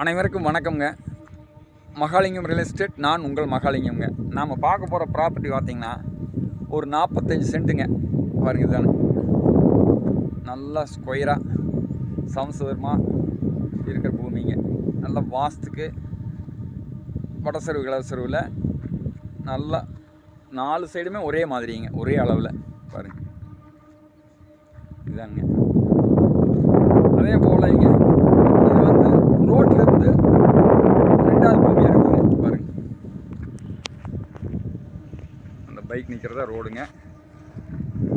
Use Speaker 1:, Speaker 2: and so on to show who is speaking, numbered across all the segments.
Speaker 1: அனைவருக்கும் வணக்கம்ங்க. Mahalingam real estate நான் உங்கள் மகாலிங்கம்ங்க. நாம் பார்க்க போகிற ப்ராப்பர்ட்டி பார்த்தீங்கன்னா ஒரு நாற்பத்தஞ்சு சென்ட்டுங்க. பாருங்க தானே நல்லா ஸ்கொயராக சமசதுரமாக இருக்கிற பூமிங்க. நல்ல வாஸ்துக்கு வடசருவு கிளசருவில் நல்லா நாலு சைடுமே ஒரே மாதிரிங்க ஒரே அளவில். பாருங்கள் இதாங்க அதே போல் இங்கே இது வந்து ரோட்ல இருந்து ரெண்டாவது பூமியாக இருக்குதுங்க பாருங்க அந்த பைக் நிற்கிறதா ரோடுங்க.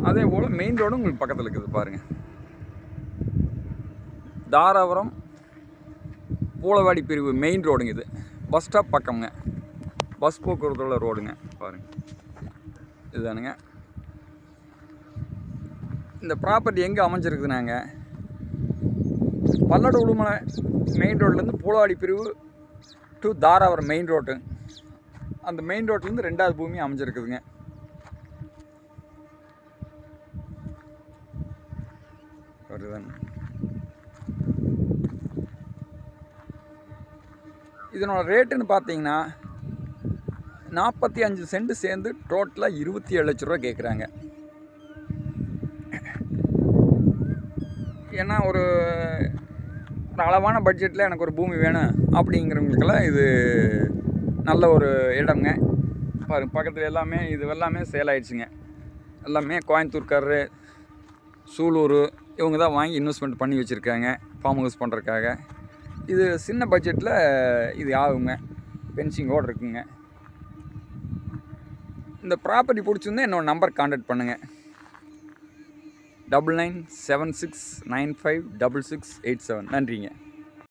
Speaker 1: அதே போல் மெயின் ரோடும் உங்களுக்கு பக்கத்தில் இருக்குது பாருங்க. தாராபுரம் பூலவாடி பிரிவு மெயின் ரோடுங்க இது. Bus stop பக்கம்ங்க. பஸ் போக்குவரத்து உள்ள ரோடுங்க பாருங்க. இதுதானுங்க. இந்த ப்ராப்பர்ட்டி எங்கே அமைஞ்சிருக்குதுனாங்க? பல்லட உடுமலை மெயின் ரோட்லேருந்து பூலவாடி பிரிவு டு தாராபுரம் மெயின் ரோட்டு அந்த மெயின் ரோட்லேருந்து ரெண்டாவது பூமி அமைஞ்சிருக்குதுங்க. வருதாங்க இதனோட ரேட்டுன்னு பார்த்தீங்கன்னா நாற்பத்தி அஞ்சு சென்ட் சேர்ந்து டோட்டலாக இருபத்தி ஏழு லட்ச ரூபா கேட்குறாங்க ஏன்னா ஒரு ஒரு அளவான பட்ஜெட்டில் எனக்கு ஒரு பூமி வேணும் அப்படிங்கிறவங்களுக்கெல்லாம் இது நல்ல ஒரு இடம்ங்க. பாருங்க பக்கத்தில் எல்லாமே இது எல்லாமே சேல் ஆயிடுச்சுங்க. எல்லாமே கோயம்புத்தூர்காரரு சூலூர் இவங்க தான் வாங்கி இன்வெஸ்ட்மெண்ட் பண்ணி வச்சுருக்காங்க ஃபார்ம் ஹவுஸ் பண்ணுறதுக்காக இது சின்ன பட்ஜெட்டில் இது ஆகுங்க. பென்சிங்கோடு இருக்குங்க. இந்த ப்ராப்பர்ட்டி பிடிச்சிருந்தா என்னோட நம்பர் காண்டாக்ட் பண்ணுங்கள் double nine seven six nine five double six eight seven நன்றிங்க.